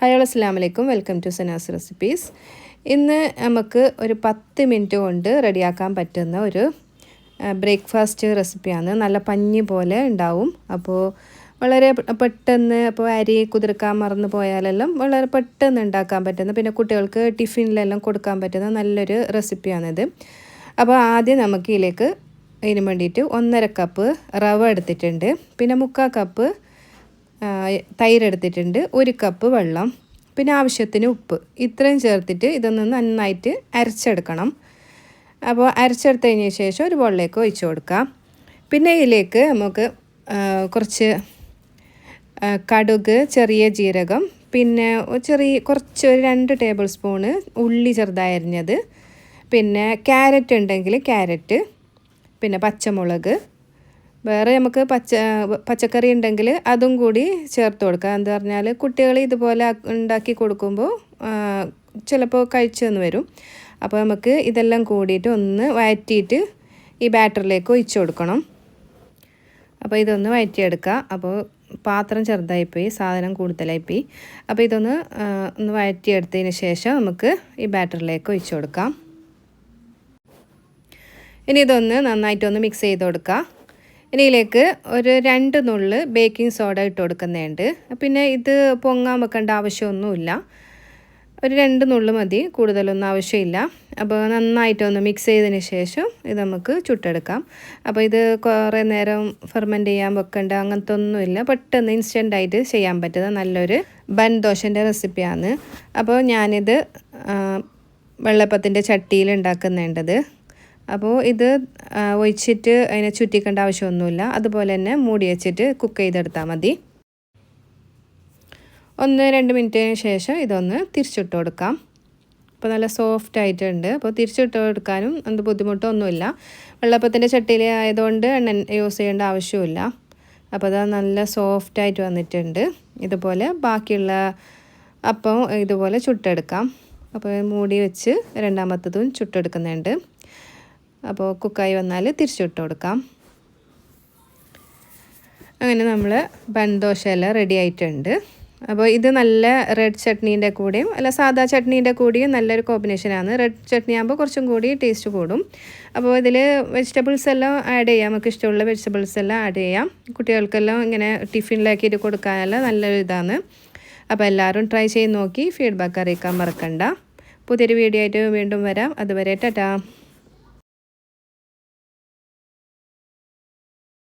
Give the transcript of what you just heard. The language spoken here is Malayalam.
ഹായ് അസ്സാം വലൈക്കും വെൽക്കം ടു സനാസ് റെസിപ്പീസ് ഇന്ന് നമുക്ക് ഒരു പത്ത് മിനിറ്റ് കൊണ്ട് റെഡിയാക്കാൻ പറ്റുന്ന ഒരു ബ്രേക്ക്ഫാസ്റ്റ് റെസിപ്പിയാണ്. നല്ല പഞ്ഞി പോലെ ഉണ്ടാവും. അപ്പോൾ വളരെ പെട്ടെന്ന് അപ്പോൾ അരി കുതിർക്കാൻ മറന്നു പോയാലെല്ലാം വളരെ പെട്ടെന്ന് ഉണ്ടാക്കാൻ പറ്റുന്ന പിന്നെ കുട്ടികൾക്ക് ടിഫിനിലെല്ലാം കൊടുക്കാൻ പറ്റുന്ന നല്ലൊരു റെസിപ്പിയാണിത്. അപ്പോൾ ആദ്യം നമുക്ക് ഇതിലേക്ക് ഇതിന് വേണ്ടിയിട്ട് ഒന്നര കപ്പ് റവ എടുത്തിട്ടുണ്ട്. പിന്നെ മുക്കാൽ കപ്പ് തൈര് എടുത്തിട്ടുണ്ട് ഒരു കപ്പ് വെള്ളം പിന്നെ ആവശ്യത്തിന് ഉപ്പ്. ഇത്രയും ചേർത്തിട്ട് ഇതൊന്ന് നന്നായിട്ട് അരച്ചെടുക്കണം. അപ്പോൾ അരച്ചെടുത്തതിന് ശേഷം ഒരു ബോളിലേക്ക് ഒഴിച്ചു കൊടുക്കാം പിന്നെ ഇതിലേക്ക് നമുക്ക് കുറച്ച് കടുക് ചെറിയ ജീരകം പിന്നെ ചെറിയ കുറച്ച് ഒരു രണ്ട് ടേബിൾ സ്പൂണ് ഉള്ളി ചെറുതായി അരിഞ്ഞത്. പിന്നെ ക്യാരറ്റ് ഉണ്ടെങ്കിൽ ക്യാരറ്റ് പിന്നെ പച്ചമുളക് വേറെ നമുക്ക് പച്ച പച്ചക്കറി ഉണ്ടെങ്കിൽ അതും കൂടി ചേർത്ത് കൊടുക്കാം എന്താ പറഞ്ഞാൽ കുട്ടികൾ ഇതുപോലെ ഉണ്ടാക്കി കൊടുക്കുമ്പോൾ ചിലപ്പോൾ കഴിച്ചെന്ന് വരും. അപ്പോൾ നമുക്ക് ഇതെല്ലാം കൂടിയിട്ട് ഒന്ന് വഴറ്റിയിട്ട് ഈ ബാറ്ററിലേക്ക് ഒഴിച്ചു കൊടുക്കണം. അപ്പോൾ ഇതൊന്ന് വഴറ്റിയെടുക്കുക. അപ്പോൾ പാത്രം ചെറുതായിപ്പോയി സാധനം കൂടുതലായിപ്പോയി. അപ്പോൾ ഇതൊന്ന് ഒന്ന് വഴറ്റിയെടുത്തതിന് ശേഷം നമുക്ക് ഈ ബാറ്ററിലേക്ക് ഒഴിച്ചു കൊടുക്കാം. ഇനി ഇതൊന്ന് നന്നായിട്ടൊന്ന് മിക്സ് ചെയ്ത് ഇനിയിലേക്ക് ഒരു രണ്ട് നുള്ള് ബേക്കിംഗ് സോഡ ഇട്ട് കൊടുക്കുന്നുണ്ട്. പിന്നെ ഇത് പൊങ്ങാൻ വെക്കേണ്ട ആവശ്യമൊന്നുമില്ല. ഒരു രണ്ട് നുള്ളു മതി കൂടുതലൊന്നും ആവശ്യമില്ല. അപ്പോൾ നന്നായിട്ടൊന്ന് മിക്സ് ചെയ്തതിന് ശേഷം ഇത് നമുക്ക് ചുട്ടെടുക്കാം. അപ്പോൾ ഇത് കുറേ നേരം ഫെർമെന്റ് ചെയ്യാൻ വെക്കേണ്ട അങ്ങനത്തെ ഒന്നുമില്ല പെട്ടെന്ന് ഇൻസ്റ്റന്റായിട്ട് ചെയ്യാൻ പറ്റുന്ന നല്ലൊരു ബൻ ദോശന്റെ റെസിപ്പിയാണ് അപ്പോൾ ഞാനിത് വെള്ളപ്പത്തിന്റെ ചട്ടിയിൽ ഉണ്ടാക്കുന്നുണ്ടത്. അപ്പോൾ ഇത് ഒഴിച്ചിട്ട് അതിനെ ചുറ്റിക്കേണ്ട ആവശ്യമൊന്നുമില്ല. അതുപോലെ തന്നെ മൂടി വെച്ചിട്ട് കുക്ക് ചെയ്തെടുത്താൽ മതി. ഒന്ന് രണ്ട് മിനിറ്റിന് ശേഷം ഇതൊന്ന് തിരിച്ചിട്ട് കൊടുക്കാം. അപ്പോൾ നല്ല സോഫ്റ്റ് ആയിട്ടുണ്ട്. അപ്പോൾ തിരിച്ചിട്ട് കൊടുക്കാനും എന്ത് ബുദ്ധിമുട്ടൊന്നുമില്ല. വെള്ളപ്പത്തിന്റെ ചട്ടിയിൽ ആയതുകൊണ്ട് എണ്ണ യൂസ് ചെയ്യേണ്ട ആവശ്യമില്ല. അപ്പോൾ അത് നല്ല സോഫ്റ്റ് ആയിട്ട് വന്നിട്ടുണ്ട്. ഇതുപോലെ ബാക്കിയുള്ള അപ്പം ഇതുപോലെ ചുട്ടെടുക്കാം. അപ്പോൾ മൂടി വെച്ച് രണ്ടാമത്തതും ചുട്ടെടുക്കുന്നുണ്ട്. അപ്പോൾ കുക്കായി വന്നാൽ തിരിച്ചിട്ട് കൊടുക്കാം. അങ്ങനെ നമ്മൾ ബൺദോശ എല്ലാം റെഡി ആയിട്ടുണ്ട്. അപ്പോൾ ഇത് നല്ല റെഡ് ചട്നീന്റെ കൂടെയും അല്ല സാദാ ചട്നീന്റെ കൂടിയും നല്ലൊരു കോമ്പിനേഷനാണ് റെഡ് ചട്നി ആകുമ്പോൾ കുറച്ചും കൂടി ടേസ്റ്റ് കൂടും. അപ്പോൾ ഇതിൽ വെജിറ്റബിൾസ് എല്ലാം ആഡ് ചെയ്യാം. നമുക്ക് ഇഷ്ടമുള്ള വെജിറ്റബിൾസ് എല്ലാം ആഡ് ചെയ്യാം. കുട്ടികൾക്കെല്ലാം ഇങ്ങനെ ടിഫിനിലാക്കിയിട്ട് കൊടുക്കാനെല്ലാം നല്ലൊരു ഇതാണ്. അപ്പോൾ എല്ലാവരും ട്രൈ ചെയ്ത് നോക്കി. ഫീഡ്ബാക്ക് അറിയിക്കാൻ മറക്കണ്ട. പുതിയൊരു വീഡിയോ ആയിട്ട് വീണ്ടും വരാം. അതുവരെ ടാറ്റാ.